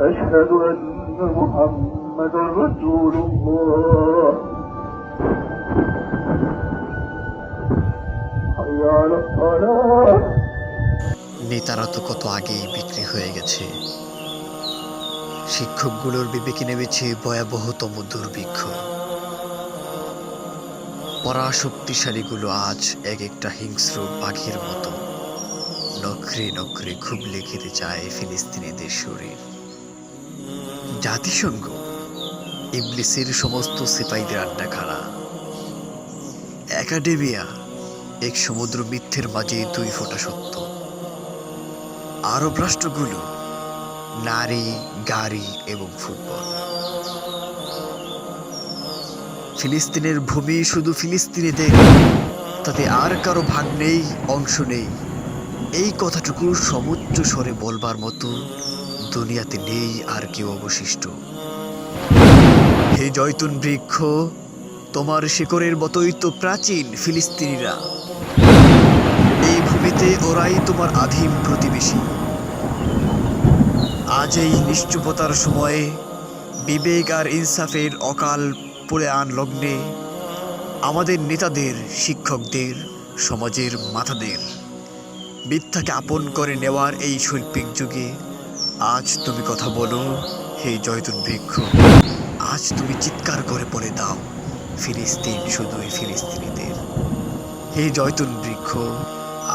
أشهد أن محمد رسول الله حي على الصلاة নেতারা তো কত আগেই বিক্রি হয়ে গেছে শিক্ষকগুলোর বিবেকে নেমেছে ভয়াবহতম দুর্ভিক্ষ পরাশক্তিশালীগুলো আজ এক একটা হিংস্র বাঘের মতো নখরে নখরে খুবলে খেতে চায় ফিলিস্তিনিদের শরীর জাতিসংঘ। ইবলিসের সমস্ত সিপাহীদের আড্ডাখানা। একাডেমিয়া এক সমুদ্র মিথ্যের মাঝে দুই ফোঁটা সত্য। আরব রাষ্ট্রগুলো নারী, গাড়ি এবং ফুটবল। ফিলিস্তিনের ভূমি শুধু ফিলিস্তিনিদের তাতে আর কারও ভাগ নেই, অংশ নেই। এই কথাটুকু সমুচ্চ স্বরে বলবার মতো দুনিয়াতে নেই আর কেউ অবশিষ্ট। হে জয়তুন বৃক্ষ, তোমার শিকড়ের মতোই তো প্রাচীন ফিলিস্তিনিরা। এই ভূমিতে ওরাই তোমার আধিম প্রতিবেশী। আজ এই নিশ্চুপতার সময়ে বিবেক আর ইনসাফের অকাল পড়ে আন লগ্নে আমাদের নেতাদের, শিক্ষকদের, সমাজের মাথাদের মিথ্যাকে আপন করে নেওয়ার এই শৈল্পিক যুগে আজ তুমি কথা বলো, হে জয়তুন বৃক্ষ আজ তুমি চিৎকার করে পড়ে দাও, ফিলিস্তিন শুধুই ফিলিস্তিনিদের। হে জয়তুন বৃক্ষ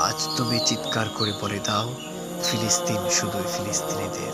আজ তুমি চিৎকার করে পড়ে দাও, ফিলিস্তিন শুধুই ফিলিস্তিনিদের।